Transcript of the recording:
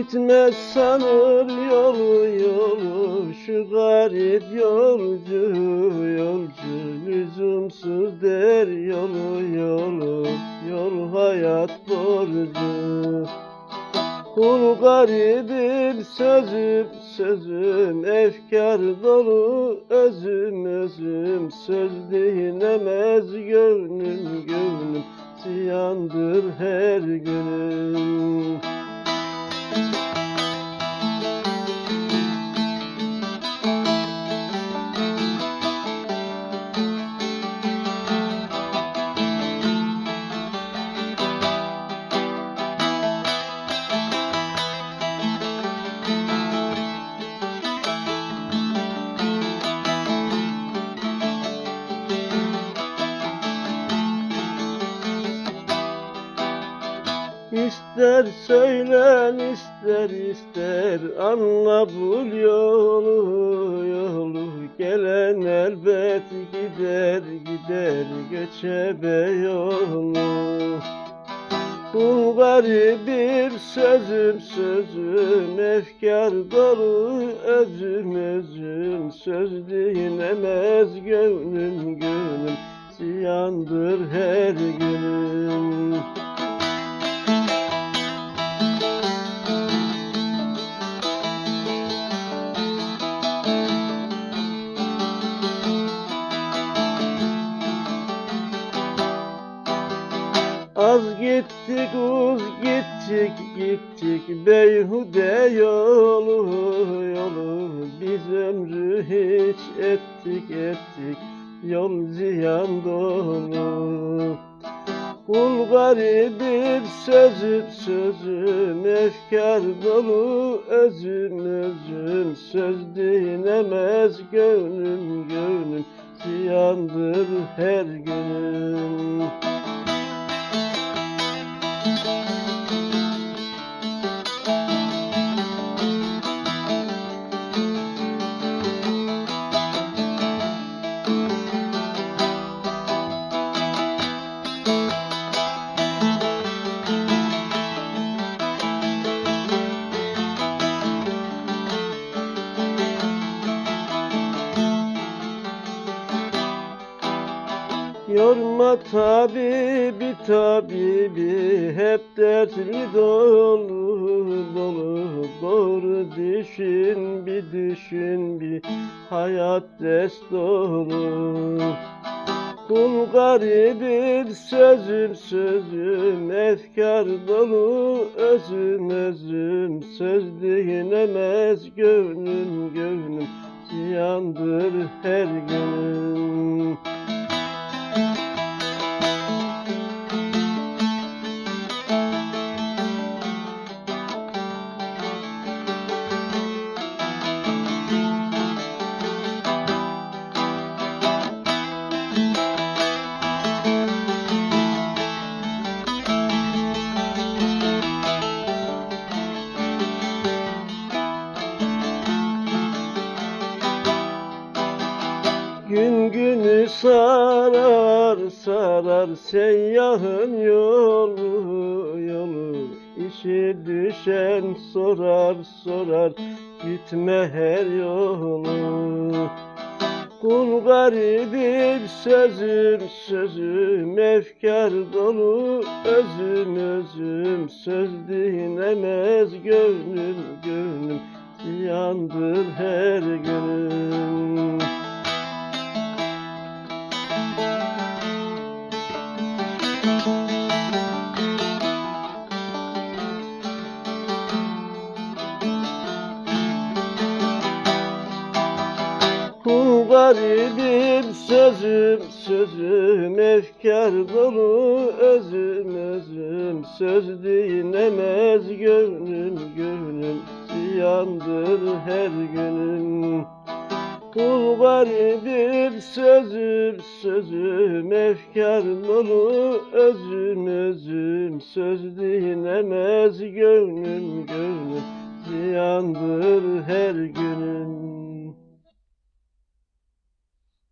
Bitmez sanır yolu yolu Şu garip yolcu yolcu Lüzumsuz der yolu yolu Yol hayat borcu. Kul garibim sözüm sözüm Efkar dolu özüm özüm Söz dinemez gönlüm gönlüm Ziyandır her günüm İster söylen ister ister. Anla bul yolu yolu. Gelen elbet gider gider. Göçebe yolu. Kul garibim sözüm sözüm. Efkar dolu özüm özüm. Söz dinemez gönlüm gönlüm. Ziyandır her günüm Az gittik uz gittik gittik. Beyhude yolu yolu Biz ömrü hiç ettik ettik. Yol ziyan dolu. Kul garibim sözüm sözüm. Efkar dolu özüm özüm. Söz dinemez gönlüm gönlüm. Ziyandır her günüm Yorma tabibi tabibi hep dertli dolu dolu Doğru düşün bir düşün bir hayat dest dolu Kul garibim sözüm sözüm efkar dolu özüm özüm Söz dinemez gönlüm gönlüm ziyandır her Gün sarar sarar seyyahın yolu yolu. İşi düşen sorar sorar gitme her yolu. Kul garibim sözüm sözüm efkar dolu. Özüm özüm Söz dinemez gönlüm gönlüm ziyandır her günüm garibim sözüm sözüm efkar dolu. Özüm özüm Söz dinemez gönlüm. Gönlüm ziyandır her günüm. Kul garibim sözüm sözüm efkar dolu. Özüm özüm Söz dinemez gönlüm. Gönlüm ziyandır her gün